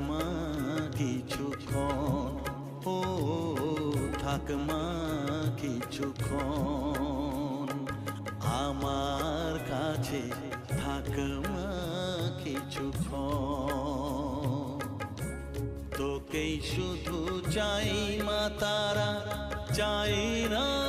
থাকমা কিছুক্ষণ ও থাকমা কিছুক্ষণ আমার কাছে থাকমা কিছুক্ষণ তোকেই শুধু চাই মা তারা, চাই না